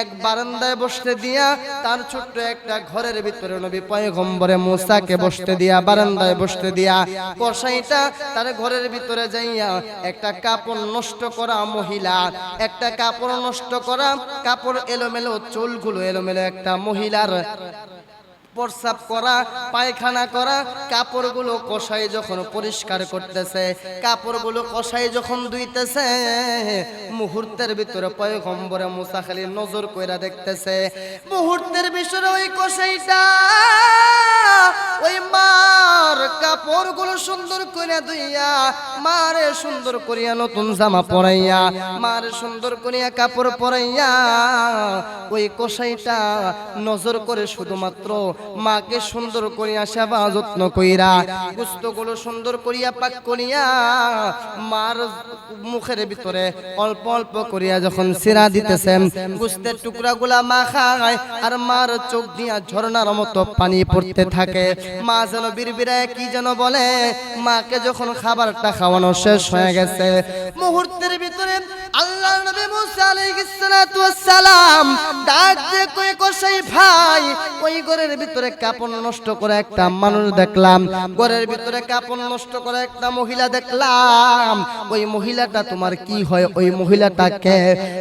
এক বারান্দায় বসতে দিয়া তার ছোট্ট একটা ঘরের ভিতরে বসতে দিয়া, বারান্দায় বসতে দিয়া তার ঘরের ভিতরে যাইয়া একটা কাপড় নষ্ট করা মহিলা, একটা কাপড় নষ্ট করা কাপড় এলোমেলো চুলগুলো এলোমেলো একটা মহিলার প্রসাব করা, পায়খানা করা, কাপড়গুলো কষাই যখন পরিষ্কার করতেছে, কাপড়গুলো কষাই যখন ধুইতেছে, মুহূর্তের ভিতরে পয়গম্বরে মুসা খালি নজর কইরা দেখতেছে, মুহূর্তের ভিতরে ওই কষাইটা, ওই মার কাপড়গুলো সুন্দর কইরা ধুইয়া, মারে সুন্দর করিয়া নতুন জামা পরাইয়া, মার সুন্দর করিয়া কাপড় পরাইয়া, ওই কষাইটা নজর করে শুধুমাত্র মাকে সুন্দর করিয়া সেবা যত্ন কইরা গুস্তগুলো সুন্দর করিয়া পাক করিয়া মার মুখের ভিতরে অল্প অল্প করিয়া যখন সিরা দিতেছেন, গুস্তের টুকরাগুলা মা খায় আর মার চোখ দিয়া ঝর্ণার মতো পানি পড়তে থাকে। মা যেন বিড়বিড়ায়, কি যেন বলে, মাকে যখন খাবারটা খাওয়ানো শেষ হয়ে গেছে, মুহূর্তের ভিতরে আল্লাহ নবী মুসা আলাইহিস সালাম ডাক দিয়ে কই কসাই ভাই? ওই ঘরের ভিতরে কাপড় নষ্ট করে একটা মানুষ দেখলাম, ঘরের ভিতরে কাপড় নষ্ট করে একটা মহিলা দেখলাম। ওই মহিলাটা তোমার কি হয়? ওই মহিলাটাকে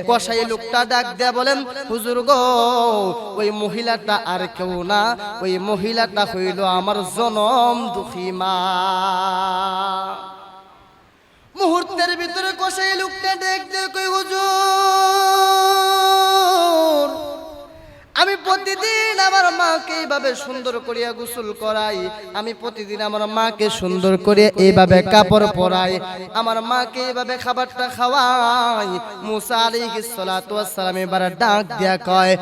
কসাই লোকটা ডাক দেয়া বলেন, হুজুর গো, ওই মহিলাটা আর কেউ না, ওই মহিলাটা হইল আমার জনম দুঃখী মা। মুহূর্তের ভিতরে কষাই লোকটা দেখতে কই হুজুর আমি প্রতিদিন আমার মাকে এইভাবে সুন্দর করিয়া গোসল করাই। আমি প্রতিদিন আমার মাকে সুন্দর এইভাবে কাপড় পরাই। আমার মাকে এইভাবে খাবারটা খাওয়াই। এবার ডাক দিয়া কয়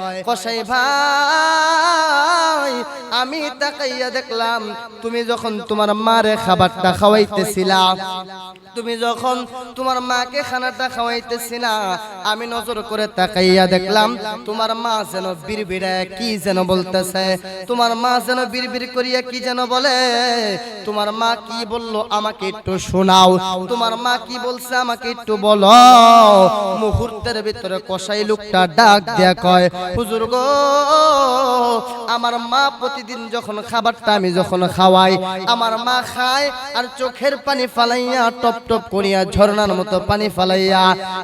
ভাই, আমি তাকাইয়া দেখলাম, তুমি যখন তোমার মারে খাবারটা খাওয়াইতেছিলা, তুমি যখন তোমার মাকে খানাটা খাওয়াইতেছিলা, আমি নজর করে তাকাইয়া দেখলাম, তোমার মা যেন কি যেন বলতেছে? তোমার মা যেন বিড়বিড় করিয়া কি যেন বলে? তোমার মা কি বলল আমাকে একটু শোনাও। তোমার মা কি বলছে আমাকে একটু বলো। মুহূর্তের ভিতরে কসাই লোকটা ডাক দেয়া কয়, হুজুর গো, আমার মা প্রতিদিন যখন খাবারটা আমি যখন খাওয়াই, আমার মা খায় আর চোখের পানি ফালাইয়া টপ টপ করিয়া ঝর্ণার মতো পানি ফালাইয়া,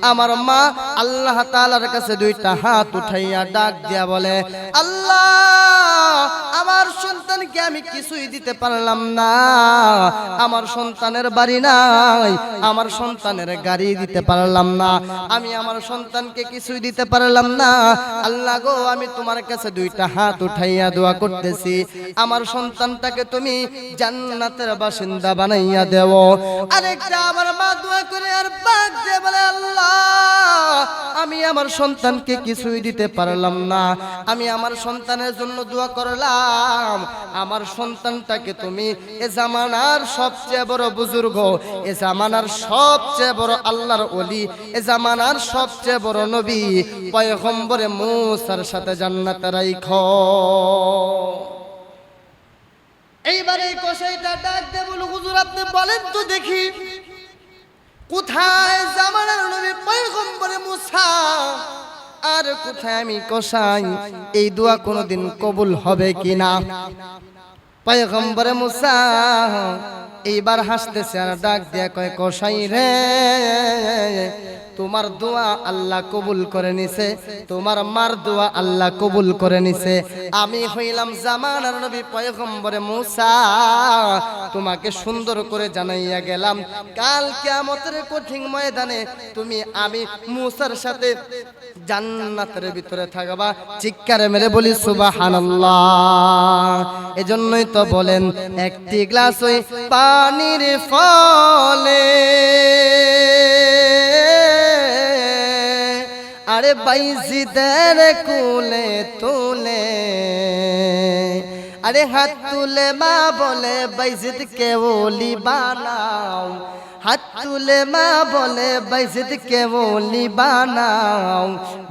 আমার মা আল্লাহ তালার কাছে দুইটা হাত উঠাইয়া ডাক দিয়া বলে আল্লাহ! আমার সন্তানকে আমি কিছুই দিতে পারলাম না। আমার সন্তানের বাড়ি নাই, আমার সন্তানের গাড়ি দিতে পারলাম না। আমি আমার সন্তানকে কিছুই দিতে পারলাম না। আল্লাহ গো, আমি তোমার কাছে দুইটা হাত উঠাইয়া দোয়া করতেছি। আমার সন্তানটাকে তুমি জান্নাতের বাসিন্দা বানাইয়া দেও। আরেকটা আমার মা দোয়া করে আর বাদ দিয়ে বলে, আল্লাহ, আমি আমার সন্তানকে কিছুই দিতে পারলাম না। আমি আমার সন্তানের জন্য দোয়া করলাম। আমার সন্তানটাকে তুমি এ জামানার সবচেয়ে বড় বুজুর্গ, এ জামানার সবচেয়ে বড় আল্লাহর ওলি, এ জামানার সবচেয়ে বড় নবী, পয়গম্বরে মুসার সাথে জান্নাতে রাইখো। এইবারে এই কসাইটা ডাক দে বলো হুজুর, আপনি বলেন তো দেখি, কোথায় জামানার নবী পয়গম্বরে মুসা আর কোথায় আমি কসাই এই দোয়া কোনোদিন কবুল হবে কি না পায়গম্বরে মুসা এইবার হাসতেছে আর ডাক দিয়া কয়, কষাই রে। তোমার দোয়া আল্লাহ কবুল করে নিছে, তোমার মার দোয়া আল্লাহ কবুল করে নিছে। আমি হইলাম জামানার নবী পয়গম্বরে মুসা, তোমাকে সুন্দর করে জানাইয়া গেলাম, কাল কিয়ামতের কঠিন ময়দানে তুমি আমি মুসার সাথে জান্নাতের ভিতরে থাকবা। চিৎকারে মেরে বলি, সুবহানাল্লাহ। এজন্যই তো বলেন, একটি গ্লাস ওই পানির ফলে আরে বাইজিদের কুলে তুলে। আরে হাত তুলে মা বলে বাইজিদ কে ওলি বানাও। হাত তুলে মা বলে বৈশিদ কে বলি বানাও?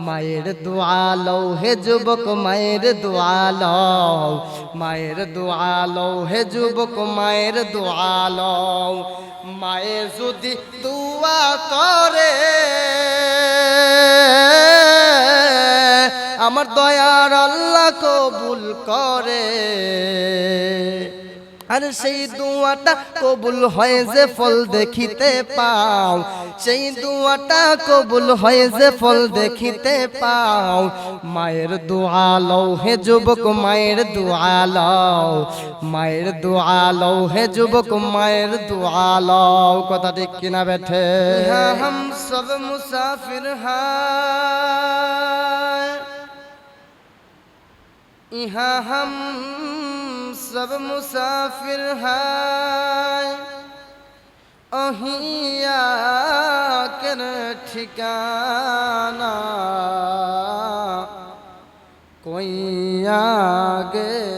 মায়ের দোয়ালো হে যুবক, মায়ের দোয়াল মায়ের দোয়ালো হে যুবক, মায়ের দোয়াল মায়ে যদি দোয়া করে, আমার দয়ার আল্লাহ কবুল করে। আর সেই দুয়াটা কবুল হয় যে ফল দেখিতে পাও। সেই দুয়াটা কবুল হয় যে ফল দেখিতে পাও। মায়ের দোয়া লও হে যুবক, মায়ের দোয়া লও। মায়ের দোয়া লও হে যুবক, মায়ের দোয়া লও। কথা ঠিক কিনা বেঠে? হম সব মুসাফির হা ইহা হাম সব মুসাফির হায়। অহিয়া কেন ঠিকানা কইয়া গে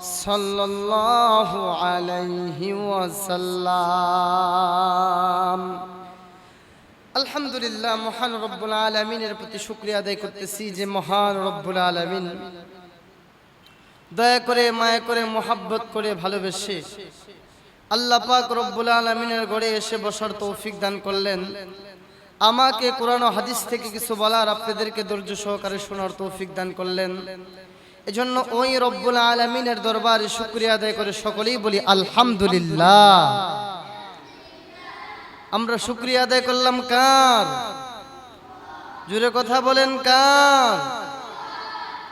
সাল্লাল্লাহু আলাইহি ওয়াসাল্লাম। আলহামদুলিল্লাহ, মহান রব্বুল আলামিনের প্রতি শুক্রিয়া আদায় করতেছি যে মহান রব্বুল আলামিন দয়া করে, মায়া করে, মোহাব্বত করে ভালোবেসে আল্লাহ পাক রব্বুল আলামিনের ঘরে এসে বসার তৌফিক দান করলেন। আমাকে কোরআন হাদিস থেকে কিছু বলার আপনাদেরকে ধৈর্য সহকারে শোনার তৌফিক দান করলেন। এজন্য ওই রব্বুল আলমিনের দরবারে শুক্রিয়া আদায় করে সকলেই বলি আলহামদুলিল্লাহ আমরা শুক্রিয়া আদায় করলাম কার জুড়ে কথা বলেন কার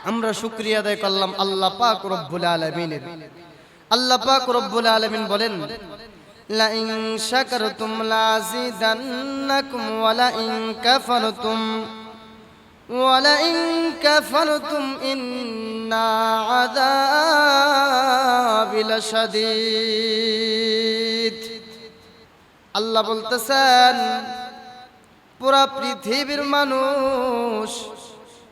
আমরা শুক্রিয়া আদায় করলাম আল্লাহ পাক রব্বুল আলমিনের আল্লাহ পাক রব্বুল আলমিন বলেন لئن شكرتم لازيدنكم ولئن كفرتم ولئن كفرتم إن عذابي لشديد আল্লাহ বলতেছেন পুরা পৃথিবীর মানুষ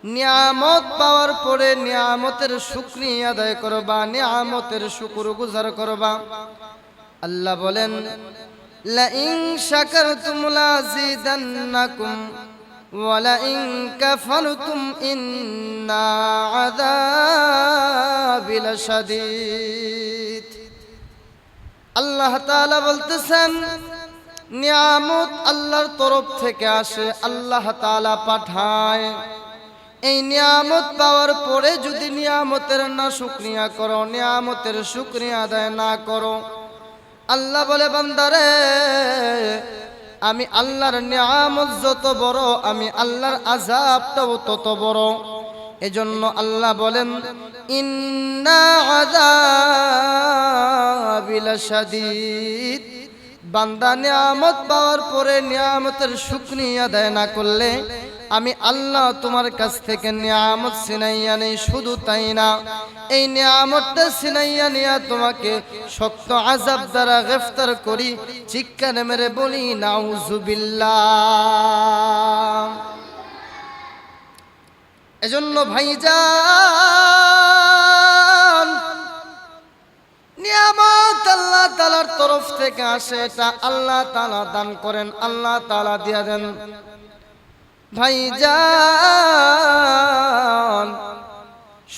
নিয়ামত পাওয়ার পরে নিয়ামতের শুক্রিয়া আদায় করবা নিয়ামতের শুকুর গুজার করবা আল্লাহ বলেন লাইন শাকারতুম লাযিদান্নাকুম ওয়ালাইন কাফারতুম ইন্না আযাবি লাশাদীদ আল্লাহ তাআলা বলতেছেন, নিয়ামত আল্লাহর তরফ থেকে আসে, আল্লাহ তাআলা পাঠায়। এই নিয়ামত পাওয়ার পরে যদি নিয়ামতের না শুক্রিয়া করো, নিয়ামতের শুক্রিয়া আদায় না করো, আল্লাহ বলে, বান্দারে আমি আল্লাহর নিয়ামত যত বড়, আমি আল্লাহর আজাবটাও তত বড়। এজন্য আল্লাহ বলেন, ইন্না আযাবিল শাদীদ। বান্দা নিয়ামত পাওয়ার পরে নিয়ামতের শুকনিয়া আদায় না করলে আমি আল্লাহ তোমার কাছ থেকে নিয়ামত সিনাইয়া নেই, শুধু তাই না। এই নিয়ামতটা সিনাইয়া নিয়া তোমাকে শক্ত আজাব দ্বারা গ্রেফতার করি, চিৎকার মেরে বলি, নাউজুবিল্লাহ। এজন্য ভাইজান, নিয়ামত আল্লাহ তালার তরফ থেকে আসে, এটা আল্লাহ তালা দান করেন, আল্লাহ তালা দিয়া দেন। ভাইজান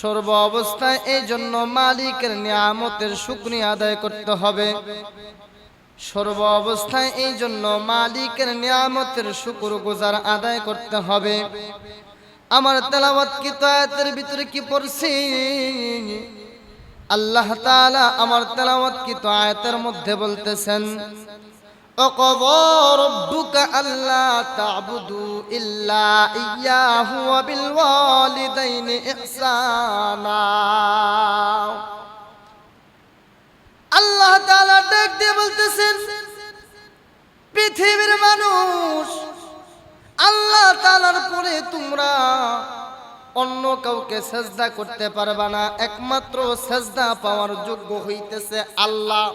সর্ব অবস্থায় এই জন্য মালিকের নিয়ামতের শুকরিয়া আদায় করতে হবে। সর্ব অবস্থায় এই জন্য মালিকের নিয়ামতের শুকুর গুজার আদায় করতে হবে। আমার তেলাওয়াত কি তয়াতের ভিতরে কি পড়ছি? আল্লাহ তাআলা আমার তেলাওয়াত কি তো আয়াতের মধ্যে বলতেছেন وقضى ربك ألا تعبدوا إلا إياه وبالوالدين إحسانا আল্লাহ তাআলা ডাক দিয়ে বলতেছেন পৃথিবীর মানুষ আল্লাহ তাআলার পরে তোমরা অন্য কাউকে সেজদা করতে পারবা না একমাত্র সেজদা পাওয়ার যোগ্য হইতেছে আল্লাহ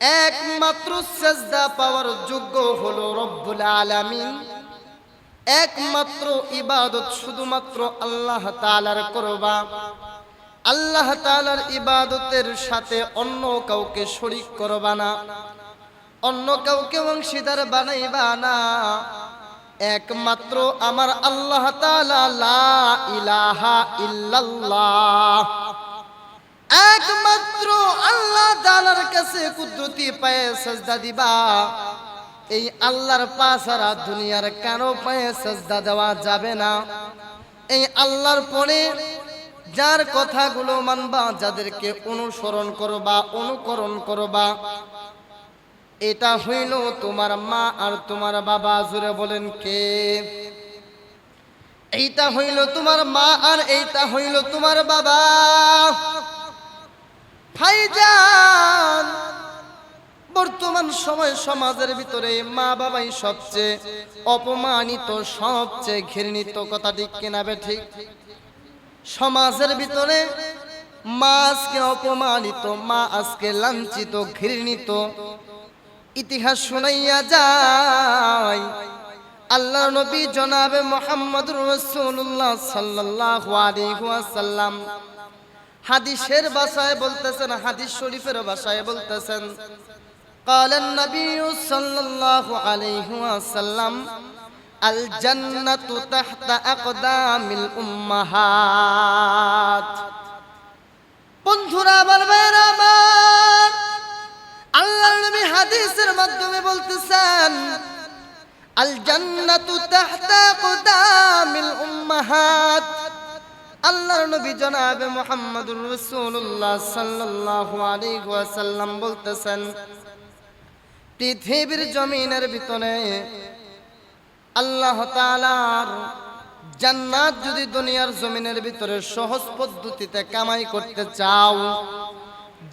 একমাত্র সেজদা পাওয়ার যোগ্য হলো রব্বুল আলামিন। একমাত্র ইবাদত শুধুমাত্র আল্লাহ তাআলার করবা। আল্লাহ তাআলার ইবাদতের সাথে অন্য কাউকে শরীক করবা না। অন্য কাউকে অংশীদার বানাইবা না। একমাত্র আমার আল্লাহ তাআলা লা ইলাহা ইল্লাল্লাহ। একমাত্র আল্লাহ তাআলার কাছে কুদরতি পায়ে সাজদা দিবা। এই আল্লাহর পাশারা দুনিয়ার কারও পায়ে সাজদা দেওয়া যাবে না। এই আল্লাহর পরে যার কথাগুলো মানবা, যাদেরকে অনুসরণ করবা, অনুকরণ করবা, এটা হইল তোমার মা আর তোমার বাবা। জুড়ে বলেন কে? এইটা হইল তোমার মা আর এইটা হইল তোমার বাবা। ভাইজান, বর্তমান সময় সমাজের ভিতরে মা বাবাই সবচেয়ে অপমানিত, সবচেয়ে ঘৃণিত কথা ঠিক কেনাবে ঠিক? সমাজের ভিতরে মা আজকে অপমানিত, মা আজকে লাঞ্ছিত, ঘৃণিত। ইতিহাস শুনাইয়া যায় আল্লাহ নবী জনাবে মোহাম্মদ রসুল্লাহ সাল্লাহ আলিহাসাল্লাম হাদিসের ভাষায় বলতেছেন হাদিস শরীফের ভাষায় বলতেছেন قال النبي صلى الله عليه وسلم الجنة تحت أقدام الأمهات বন্ধুরা আমার ভাইয়েরা আমার আল্লাহ নবী হাদিসের মাধ্যমে বলতেছেন আল জান্নাতু তাহতা কুদামিল উম্মাহাত আল্লাহর নবী জনাবে মুহাম্মদুর রাসূলুল্লাহ সাল্লাল্লাহু আলাইহি ওয়াসাল্লাম বলতেছেন, পৃথিবীর জমিনের ভিতরে আল্লাহ তাআলার জান্নাত যদি দুনিয়ার জমিনের ভিতরে সহজ পদ্ধতিতে কামাই করতে চাও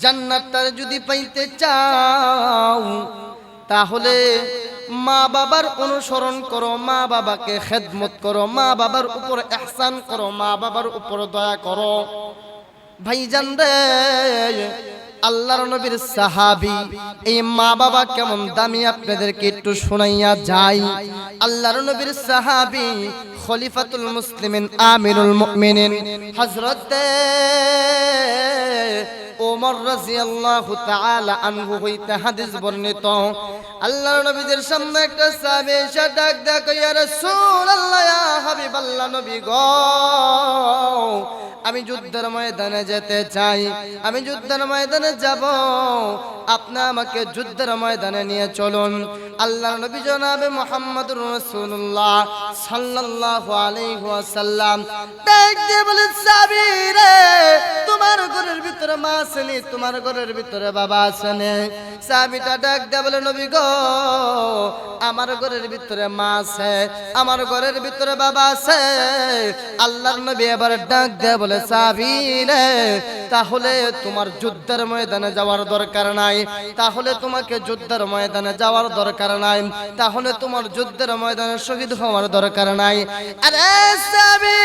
জান্নাতটা যদি পাইতে চাও, তাহলে মা বাবার অনুসরণ করো, মা বাবাকে খেদমত করো, মা বাবার উপর এহসান করো, মা বাবার উপর দয়া করো। ভাইজান রে আল্লাহর নবীর সাহাবি, এই মা বাবা কেমন দামি আপনাদেরকে একটু শোনাইয়া যাই। আল্লাহর নবীর সাহাবি খলিফাতুল মুসলিমিন আমিরুল মুমিনিন, হযরত ওমর রাদিয়াল্লাহু তাআলা আনহু হইতে হাদিস বর্ণিত। আল্লাহর নবীদের সামনে একটা সাহাবী এসে ডাক ডাক ইয়া রাসূলুল্লাহ, ইয়া হাবিবাল্লাহ নবী গো। আমি যুদ্ধের ময়দানে যেতে চাই। আমি যুদ্ধের ময়দানে যাব। আপনি আমাকে যুদ্ধের ময়দানে নিয়ে চলুন। আল্লাহ নবী জনাবে মোহাম্মদ আলাইহি ওয়াসাল্লাম। ডাক দিয়ে বলে সাবি রে তোমার ঘরের ভিতরে মা আসেনি তোমার ঘরের ভিতরে বাবা আসেনি সাবিটা ডাক দিয়ে বলে, নবী গো, আমার ঘরের ভিতরে মা আছে, আমার ঘরের ভিতরে বাবা আছে। আল্লাহর নবী এবার ডাক দিয়ে বলে সাবি রে তাহলে তোমার যুদ্ধের ময়দানে যাওয়ার দরকার নাই। তাহলে তোমাকে যুদ্ধের ময়দানে যাওয়ার দরকার নাই। তাহলে তোমার যুদ্ধের ময়দানে শহীদ হওয়ার দরকার নাই। আরে সাবি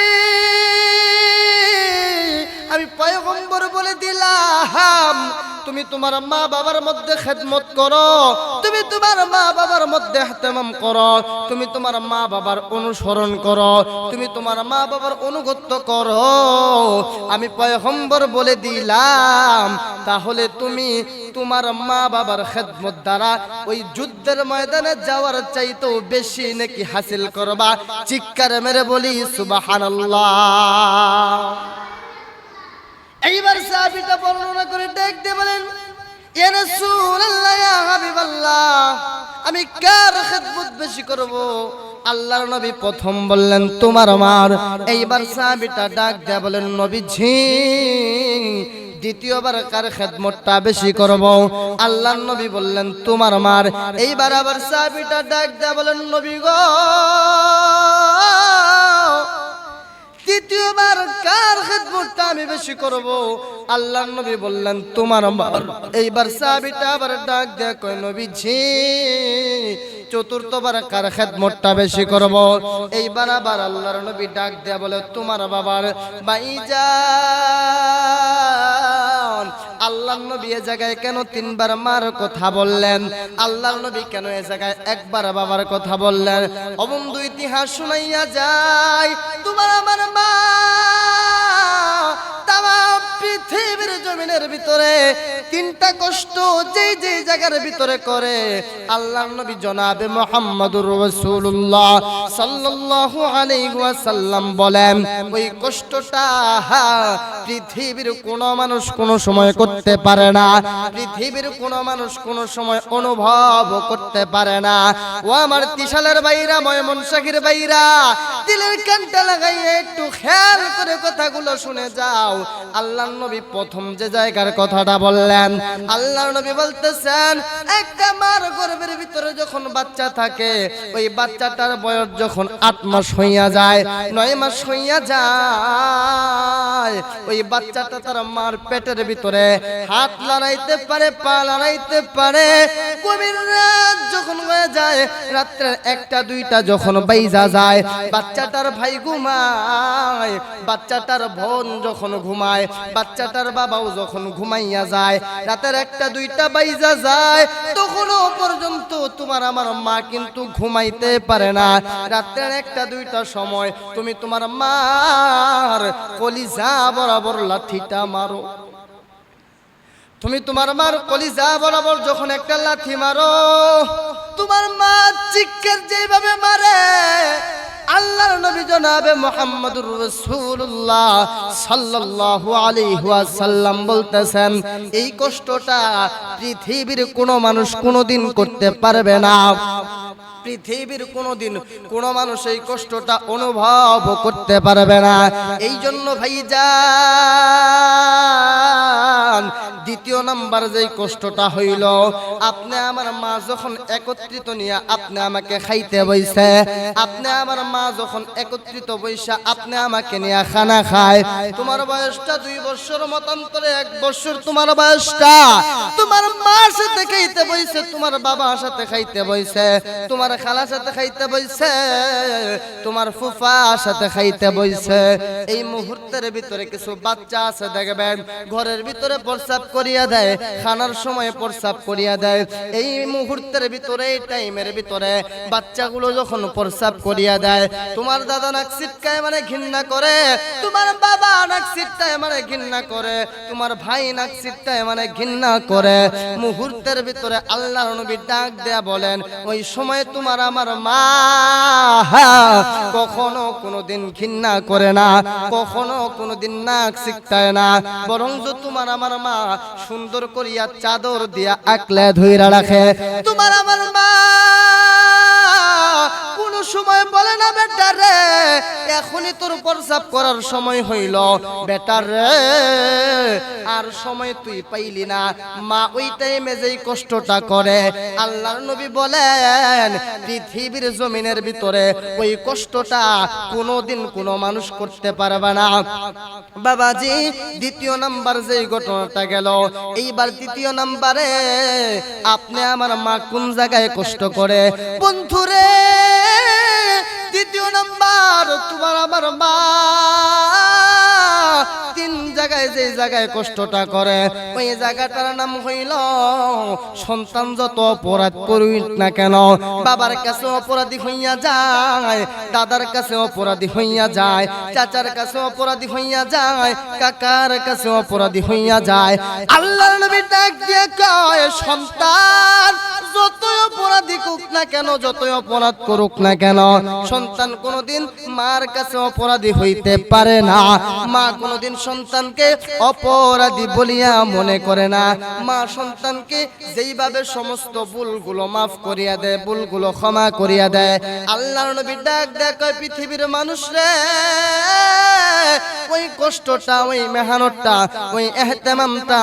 আমি পয়গম্বর বলে দিলাম তুমি তোমার মা বাবার মধ্যে খেদমত করো। তুমি তোমার মা বাবার মধ্যে হাতেমাম করো। তুমি তোমার মা বাবার অনুসরণ করো। তুমি তোমার মা বাবার অনুগত্য করো। আমি পয়গম্বর বলে দিলাম, তাহলে তুমি তোমার মা বাবার খেদমত দ্বারা ওই যুদ্ধের ময়দানে যাওয়ার চাইতেও বেশি নাকি হাসিল করবা। চিৎকার মেরে বলি, সুবহানাল্লাহ। এইবার সাহাবীটা বর্ণনা করে দেখতে বলেন আমি কার খেদমত বেশি করব? আল্লাহর নবী প্রথম বললেন, তোমার মার এইবার সাহাবীটা ডাক দেয়া বলেন, নবীজি, দ্বিতীয়বার কার খেদমতটা বেশি করব? আল্লাহর নবী বললেন, তোমার মার এইবার আবার সাহাবীটা ডাক দেয়া বলেন, নবী গো বেশি করব। আল্লাহ নবী বললেন, তোমার আমার। এইবার সাহাবীটা আবার ডাক দেয়া, কয় নবীজি, চতুর্থবার কার খেদমতটা বেশি করব? এইবার আবার আল্লাহর নবী ডাক দেয়া, বলে, তোমার বাবার বাইজান আল্লাহ নবী এ জায়গায় কেন তিনবার মার কথা বললেন? আল্লাহ নবী কেন এ জায়গায় একবার বাবার কথা বললেন? অবন্ধু ইতিহাস শুনাইয়া যায়, তোমার আমার মা পৃথিবীর জমিনের ভিতরে তিনটা কষ্ট জায়গার ভিতরে করে। আল্লাহ নবী জনাবে মোহাম্মদুর সাল্লাল্লাহু আলাইহি ওয়াসাল্লাম বলেন, ওই কষ্টটা পৃথিবীর কোন মানুষ কোন সময় করতে পারে না, পৃথিবীর কোন মানুষ কোন সময় অনুভব করতে পারে না। ও আমার তিশালের বাইরা ময়মন বাইরা দিলের কানটা লাগাইয়ে একটু খেয়াল করে কথাগুলো শুনে যাও। আল্লাহ নবী প্রথম যে জায়গার কথাটা বললেন আল্লাহ নবী বলতেছেন, একটা মার গর্ভের ভিতরে যখন বাচ্চা থাকে, ওই বাচ্চাটার বয়স যখন আট মাস হইয়া যায়, নয় মাস হইয়া যায়, ওই বাচ্চাটা তার মার পেটের ভিতরে হাত লড়াইতে পারে, পা লড়াইতে পারে। গভীর রাত যখন হয়ে যায় রাত্রে একটা দুইটা যখন বাইজা যায় বাচ্চাটার ভাই ঘুমায়, বাচ্চাটার বোন যখন ঘুমায়, বাচ্চাটার বাবাও যখন ঘুমাইয়া যায়, রাতের একটা, দুইটা বাইজা যায়, তখনও পর্যন্ত তোমার আমার মা কিন্তু ঘুমাইতে পারে না। রাতের একটা, দুইটা সময় তুমি তোমার মার কলিজা বরাবর লাঠিটা মারো। তুমি তোমার মার কলিজা বরাবর যখন একটা লাঠি মারো, তোমার মা চিকের যেভাবে মারে আল্লাহর নবী জনাবে মুহাম্মদুর রাসূলুল্লাহ সাল্লাল্লাহু আলাইহি ওয়াসাল্লাম বলতেছেন, এই কষ্টটা পৃথিবীর কোনো মানুষ কোনোদিন করতে পারবে না। পৃথিবীর কোনোদিন কোনো মানুষ এই কষ্টটা অনুভব করতে পারবে না। এই জন্য ভাইজান, দ্বিতীয় নাম্বার যেই কষ্টটা হইল, আপনি আমার মা যখন একত্রিত নিয়ে আপনি আমাকে খাইতে বইছে, আপনি আমার মা যখন একত্রিত বইসা আপনি আমাকে নিয়ে খানা খায়। তোমার বয়সটা দুই বছর মতান্তরে এক বছর তোমার বয়সটা। তোমার মা সাথে খাইতে বইছে, তোমার বাবা সাথে খাইতে বইছে, তোমার খালা সাথে খাইতে বইছে, তোমার ফুফা সাথে খাইতে বইছে। এই মুহূর্তের ভিতরে কিছু বাচ্চা আছে, দেখবেন, ঘরের ভিতরে প্রস্রাব করিয়া দেয়, খানার সময় প্রস্রাব করিয়া দেয়। এই মুহূর্তের ভিতরে, এই টাইমের ভিতরে বাচ্চাগুলো যখন প্রস্রাব করিয়া দেয়, তোমার দাদা নাক সিটকায় মানে ঘৃণা করে, তোমার বাবা নাক সিটকায় মানে ঘৃণা করে, তোমার ভাই নাক সিটকায় মানে ঘৃণা করে। মুহূর্তের ভিতরে আল্লাহর নবী ডাক দেয়া বলেন, ওই সময় তোমার আমার মা কখনো কোনোদিন ঘৃণা করে না, কখনো কোনোদিন নাক শিখতায় না বরং তোমার আমার মা সুন্দর করিয়া চাদর দিয়া আকলে ধইরা রাখে। তোমার আমার মা সময় বলে না বেটা রে, এখনই তোর প্রসাব করার সময় হইল। বেটা রে, আর সময় তুই পাইলি না। মা ওই টাইমে যেই কষ্টটা করে, আল্লাহর নবী বলেন, পৃথিবীর জমিনের ভিতরে ওই কষ্টটা কোনোদিন কোনো মানুষ করতে পারবে না। বাবাজি, দ্বিতীয় নাম্বার যেই ঘটনাটা গেল, এইবার তৃতীয় নাম্বারে আপনি আমার মা কোন জায়গায় কষ্ট করে? বন্ধুরে দ্বিতীয় নম্বর তোমার আমার মা। তিন জায়গায় যে জায়গায় কষ্টটা করে, ওই জায়গাটার নাম হইল সন্তান যত অপরাধ করুই না কেন, বাবার কাছে অপরাধী হইয়া যায়, দাদার কাছে অপরাধী হইয়া যায়, চাচার কাছে অপরাধী হইয়া যায়, কাকার কাছে অপরাধী হইয়া যায়। আল্লাহর নবী কয়, সন্তান, যতই অপরাধী করুক না কেন, যতই অপরাধ করুক না কেন, সন্তান কোনোদিন মার কাছে অপরাধী হইতে পারে না। মা কোনোদিন সন্তানকে অপরাধী বলিয়া মনে করে না। মা সন্তানকে যেইভাবে সমস্ত ভুলগুলো মাফ করিয়া দেয়, ভুলগুলো ক্ষমা করিয়া দেয় আল্লাহ নবী ডাক দেখ পৃথিবীর মানুষ রে ওই কষ্টটা, ওই মেহনতটা, ওই এহতেমামটা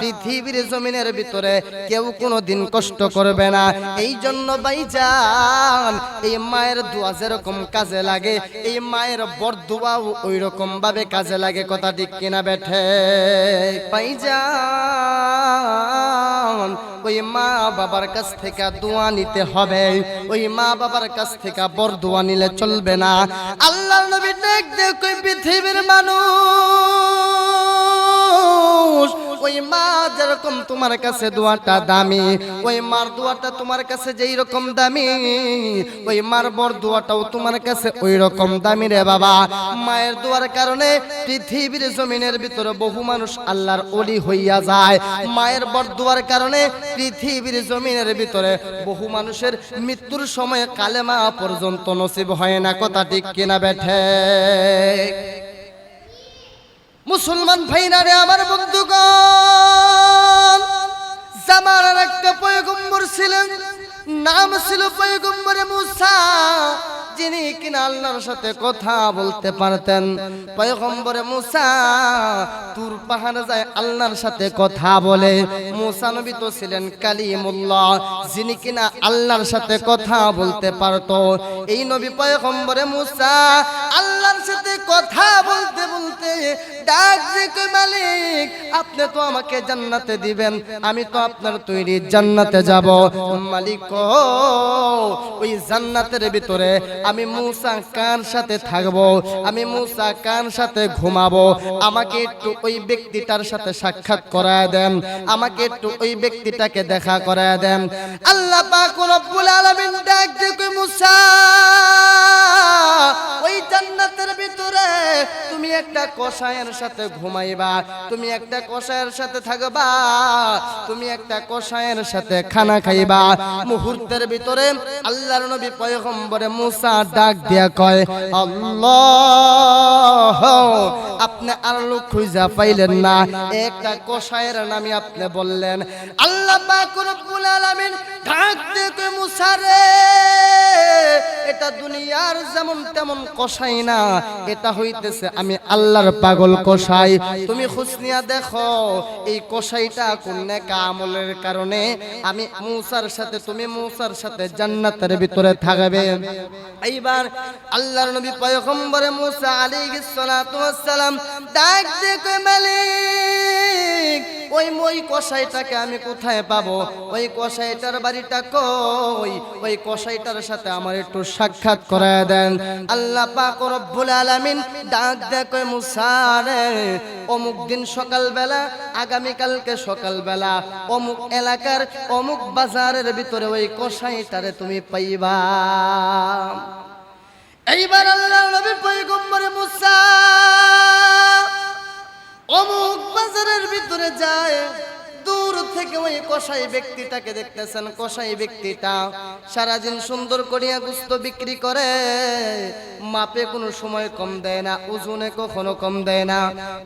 পৃথিবীর জমিনের ভিতরে কেউ কোনো দিন কষ্ট করবে না। এই জন্য ভাইজান, এই মায়ের দোয়া যেরকম কাজে লাগে, এই মায়ের বরদোয়াও ওই রকম ভাবে কাজে লাগে, কথা ঠিক কিনা বেঠে? ভাইজান, ওই মা বাবার কাছ থেকে দোয়া নিতে হবে। ওই মা বাবার কাছ থেকে বর দোয়া নিলে চলবে না। আল্লাহ নবী দেখ দেখ ওই পৃথিবীর মানুষ, ওই মা যেরকম তোমার কাছে দোয়াটা দামি, ওই মার দোয়াটা তোমার কাছে যেই রকম দামি, ওই মার বর দোয়াটাও তোমার কাছে ওই রকম দামি রে বাবা। মায়ের দোয়ার কারণে পৃথিবীর জমিনের ভিতরে বহু মানুষ আল্লাহর অলি হইয়া যায়। মায়ের বর দোয়ার কারণে পৃথিবীর জমিনের ভিতরে বহু মানুষের মৃত্যুর সময় কালেমা পর্যন্ত নসিব হয় না, কথা ঠিক কিনা বেঠে মুসলমান ভাইরা রে আমার বন্ধুগণ জামানার একটা পয়গম্বর ছিলেন, নাম ছিল পয়গম্বরে মুসা, যিনি কিনা আল্লাহর সাথে কথা বলতে পারতেন। পয়গম্বরে মুসা তুর পাহাড়ে যায় আল্লাহর সাথে কথা বলে। মুসা নবী তো ছিলেন কালিমুল্লাহ, যিনি কিনা আল্লাহর সাথে কথা বলতে পারত। এই নবী পয়গম্বরে মুসা আল্লাহর সাথে কথা বলতে বলতে ডাক মালিক, আপনি তো আমাকে জান্নাতে দিবেন, আমি তো আপনার তৈরি জান্নাতে যাব। মালিক ওই জান্নাতের ভিতরে আমি মুসা কার সাথে থাকব? আমি মুসা কার সাথে ঘুমাবো? আমাকে একটু ওই ব্যক্তিটার সাথে সাক্ষাৎ করায় দেন। আমাকে একটু ওই ব্যক্তিটাকে দেখা করায় দেন। আল্লাহ পাক রব্বুল আলামিন ডাক যে কই মুসা, ওই জান্নাতের ভিতরে তুমি একটা কষায়ের সাথে ঘুমাইবা, তুমি একটা কষায়ের সাথে থাকবা, তুমি একটা কষায়ের সাথে খানা খাইবা। মুহূর্তের ভিতরে আল্লাহর নবী পয়গম্বরে মুসা ডাক দিয়া কয়, আল্লাহ, আপনি আর লোক খুঁজা পাইলেন না। একটা কষায়ের নামে আপনি বললেন। আল্লাহ পাক রব্বুল ডাক দিয়ে মুসা এটা দুনিয়ার যেমন তেমন কষাই না এটা হইতেছে, আমি আল্লাহর পাগল কষাই তুমি খুশনিয়া দেখো, এই কষাইটা কোন নেকা আমলের কারণে? আমি মুসার সাথে, তুমি মুসার সাথে জান্নাতের ভিতরে থাকবে। এইবার আল্লাহর নবী পয়গম্বরে মূসা আলাইহিস সালাতু ওয়াস সালাম ডাক দিয়ে মালিক ওই মই কসাইটাকে আমি কোথায় পাবো? ওই কসাইটার বাড়িটা কই? ওই কসাইটার সাথে আমার একটু সাক্ষাৎ করায় দেন। আল্লাহ পাক রব্বুল আলামিন ডাক দেয় কই মুসা রে, অমুক দিন সকালবেলা, আগামীকালকে সকালবেলা অমুক এলাকার অমুক বাজারের ভিতরে ওই কসাইটারে তুমি পাইবা। এইবার আল্লাহ নবী পয়গম্বরে মুসা অমুক বাজারের ভিতরে যায়। দূর থেকে ওই কসাই ব্যক্তিটাকে দেখতেছেন, কসাই ব্যক্তিটা সারাদিন সুন্দর করিয়া গুস্ত বিক্রি করে। মাপে কোনো সময় কম দেয় না, ওজনে কখনো কম দেয় না।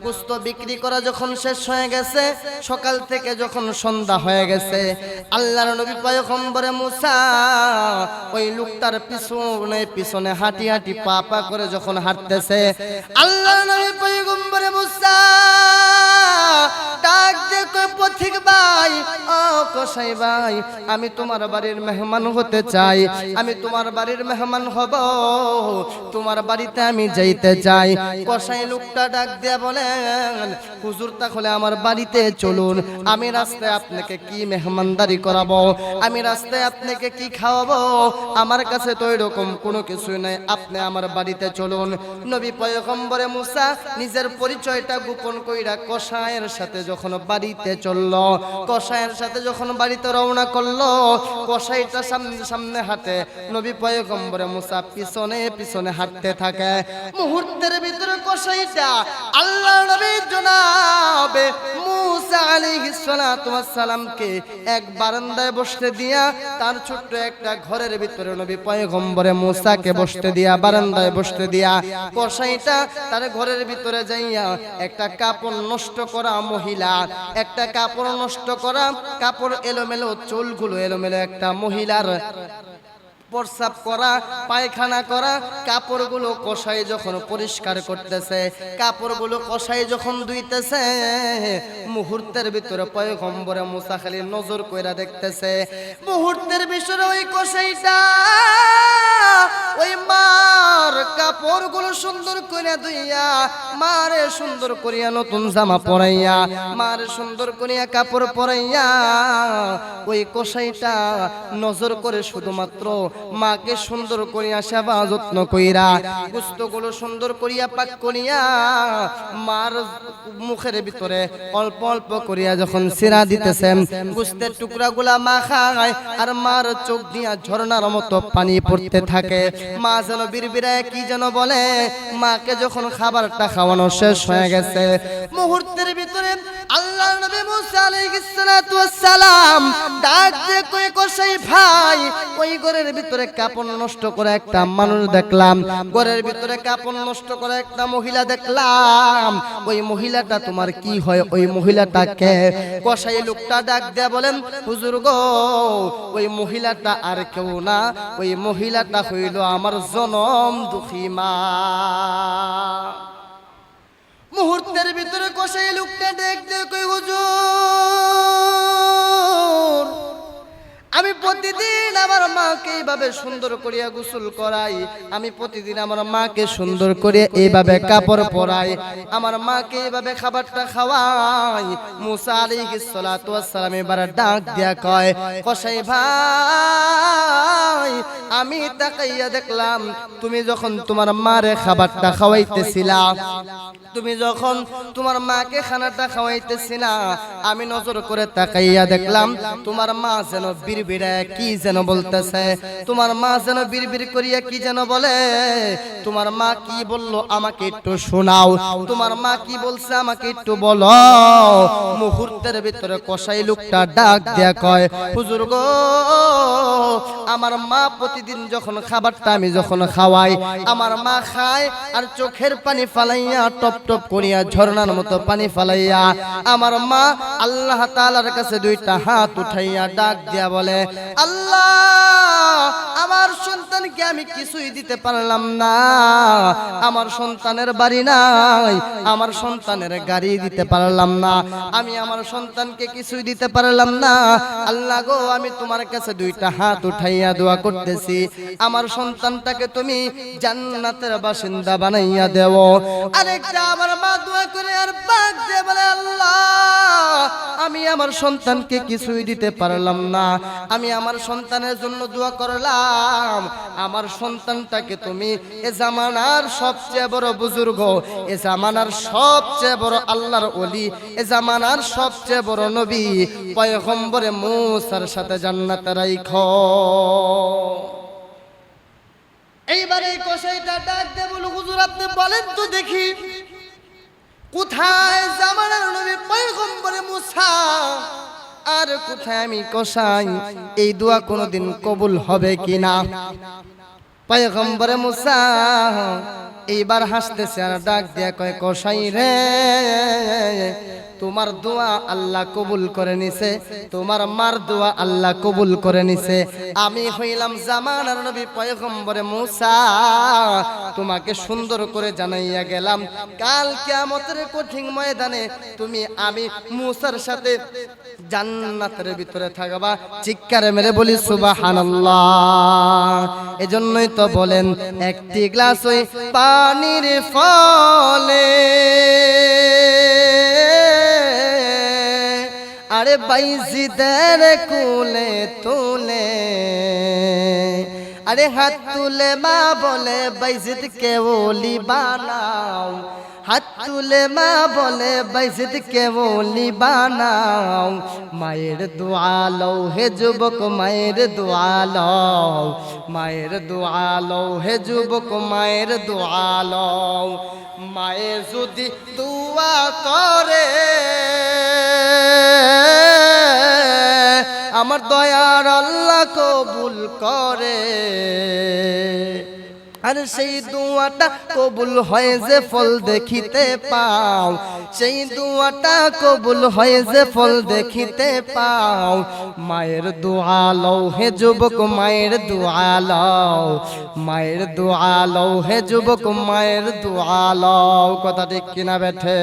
গুস্ত বিক্রি করা যখন শেষ হয়ে গেছে, সকাল থেকে যখন সন্ধ্যা হয়ে গেছে, আল্লাহর নবী পয়গম্বরে মুসা ওই লোকটার পিছনে পিছনে হাঁটি হাঁটি পা পা করে যখন হাঁটতেছে, আল্লাহর নবী পয়গম্বরে মুসা আমি তোমার বাড়ির মেহমান হতে চাই, আমি তোমার বাড়ির মেহমান হব, তোমার বাড়িতে আমি যাইতে চাই। কসাই লোকটা ডাক দিয়ে বলেন, হুজুর, তাহলে আমার বাড়িতে চলুন, আমি রাস্তায় আপনাকে কি মেহমানদারি করাবো? আমি রাস্তায় আপনাকে কি খাওয়াবো? আমার কাছে তো এরকম কোনো কিছু নাই, আপনি আমার বাড়িতে চলুন। নবী পয়গম্বরে মুসা নিজের পরিচয়টা গোপন কইরা কসায়ের সাথে যখন বাড়িতে চলল কসায়ের সাথে যখন বাড়িতে রওনা করল, কসাইটা সামনে সামনে হাঁটে। নবী পয়গম্বরে মুসা পিছনে পিছনে হাঁটতে থাকে। মুহূর্তের ভিতরে কসাইটা আল্লাহ নবী জনাবে মুসা সালামকে এক বারান্দায় বসতে দিয়া, তার ছোট্ট একটা ঘরের ভিতরে নবী পয়গম্বরে মুসাকে বসতে দিয়া, বারান্দায় বসতে দিয়া, কসাইটা তার ঘরের ভিতরে যাইয়া একটা কাপড় নষ্ট করা মহিলা একটা কাপড় নষ্ট করা কাপড় এলোমেলো চুলগুলো এলোমেলো একটা মহিলার। প্রস্রাব করা, পায়খানা করা, কাপড়গুলো কষাই যখন পরিষ্কার করতেছে, কাপড়গুলো কষাই যখন ধুইতেছে, মুহূর্তের ভিতরে পয়গম্বরে মুসা খালি নজর কইরা দেখতেছে, মুহূর্তের ভিতরে ওই কষাইটা, ওই মার কাপড়গুলো সুন্দর করে ধুইয়া, মারে সুন্দর করিয়া নতুন জামা পরাইয়া, মারে সুন্দর করিয়া কাপড় পরাইয়া, ওই কষাইটা নজর করে শুধুমাত্র মাকে সুন্দর করিয়া সেবা যত্ন কইরা গুস্তগুলো সুন্দর করিয়া পাক করিয়া মার মুখের ভিতরে অল্প অল্প করিয়া যখন সিরা দিতেছেন, গুস্তের টুকরাগুলা মা খায় আর মার চোখ দিয়া ঝর্ণার মতো পানি পড়তে থাকে। মা যেন বিড়বিড়ায়, কি যেন বলে, মাকে যখন খাবারটা খাওয়ানো শেষ হয়ে গেছে, মুহূর্তের ভিতরে আল্লাহ নবী মুসা আলাইহিস সালাম ডাক দিয়ে কই কসাই ভাই, ওই ঘরের ভিতরে কাপড় নষ্ট করে একটা মানুষ দেখলাম, ঘরের ভিতরে কাপড় নষ্ট করে একটা মহিলা দেখলাম। ওই মহিলাটা তোমার কি হয়? ওই মহিলাটাকে কসাই লোকটা ডাক দেয়া বলেন, হুজুর গো, ওই মহিলাটা আর কেউ না, ওই মহিলাটা হইল আমার জনম দুঃখী মা। মুহূর্তের ভিতরে কষাই লোকটা দেখতে কই হুজুর মাকে এইভাবে সুন্দর করিয়া গোসল করাই, আমি প্রতিদিন আমার মাকে সুন্দর করে এইভাবে কাপড় পরাই, আমার মাকে এইভাবে খাবারটা খাওয়াই। মুসা আলাইহিস সালাতু সালাম এবার ডাক দিয়া কয়, কসাই ভাই, আমি তাকাইয়া দেখলাম, তুমি যখন তোমার মারে খাবারটা খাওয়াইতেছিলা, তুমি যখন তোমার মাকে খানাটা খাওয়াইতেছিলা, আমি নজর করে তাকাইয়া দেখলাম, তোমার মা যেন বিড়বিড়ায়, কি যেন বলতেছে? তোমার মা যেন বিড়বিড় করিয়া কি যেন বলে? তোমার মা কি বলল আমাকে একটু শোনাও। তোমার মা কি বলছে আমাকে একটু বলো। মুহূর্তের ভিতরে কসাই লোকটা ডাক দেয়া কয়, হুজুর গো, আমার মা প্রতিদিন যখন খাবারটা আমি যখন খাওয়াই, আমার মা খায় আর চোখের পানি ফালাইয়া, টপ টপ করিয়া, ঝর্ণার মতো পানি ফালাইয়া, আমার মা আল্লাহ তালার কাছে দুইটা হাত উঠাইয়া ডাক দিয়া বলে, আল্লাহ আমার সন্তানকে আমি কিছুই দিতে পারলাম না। আমার সন্তানের বাড়ি নাই, আমার সন্তানের গাড়ি দিতে পারলাম না। আমি আমার সন্তানকে কিছুই দিতে পারলাম না। আল্লাহ গো, আমি তোমার কাছে দুইটা হাত উঠাইয়া দোয়া করতেছি। আমার সন্তানটাকে তুমি জান্নাতের বাসিন্দা বানাইয়া দেও। আরেকটা আমার মা দোয়া করে, আর পাক দিয়ে বলে, আল্লাহ, আমি আমার সন্তানকে কিছুই দিতে পারলাম না। আমি আমার সন্তানের জন্য দোয়া করলাম। আমার সন্তানটাকে তুমি এ জামানার সবচেয়ে বড় বুজুর্গ, এ জামানার সবচেয়ে বড় আল্লাহর ওলি, এ জামানার সবচেয়ে বড় নবী। পয়গম্বরে মুসার সাথে জান্নাতে রাইখো। এইবার এই কষাইটা ডাক দে বলো, হুজুর আপনি বলেন তো দেখি। কোথায় জামানার নবী পয়গম্বরে মুসা? আর কোথায় আমি কষাই? এই দোয়া কোনোদিন কবুল হবে কিনা? পয়গম্বরে মুসা এইবার হাসতেছে আর ডাক দিয়া কয় কষাই রে, তোমার দোয়া আল্লাহ কবুল করে নিছে, তোমার মার দোয়া আল্লাহ কবুল করে নিছে। আমি হইলাম জামানার নবী পয়গম্বরে মুসা, তোমাকে সুন্দর করে জানাইয়া গেলাম, কাল কিয়ামতের কঠিন ময়দানে তুমি আমি মুসার সাথে জান্নাতের ভিতরে থাকবা। চিৎকারে মেরে বলি, সুবহানাল্লাহ। এজন্যই তো বলেন, একটি গ্লাস ওই পানির ফলে। আরে বাইজিদের কুলে তুলে। আরে হাত তুলে মা বলে বাইজিদ কে ওলি বানাও। হাত তুলে মা বলে, বাইজিদ কে ওলি বানাও, মায়ের দোয়ালো হে যুবক, মায়ের দোয়ালো মায়ের দোয়ালো হে যুবক, মায়ের দোয়ালো মায়ের যদি দোয়া করে, আমার দয়ার আল্লাহ কবুল করে। আর সেই দুয়াটা কবুল হয় যে ফল দেখিতে পাও। সেই দুয়াটা কবুল হয় যে ফল দেখিতে পাও। মায়ের দোয়া লও হে যুবক, মায়ের দোয়া লও। মায়ের দোয়া লও হে যুবক, মায়ের দোয়া লও। কথা ঠিক কিনা বেঠে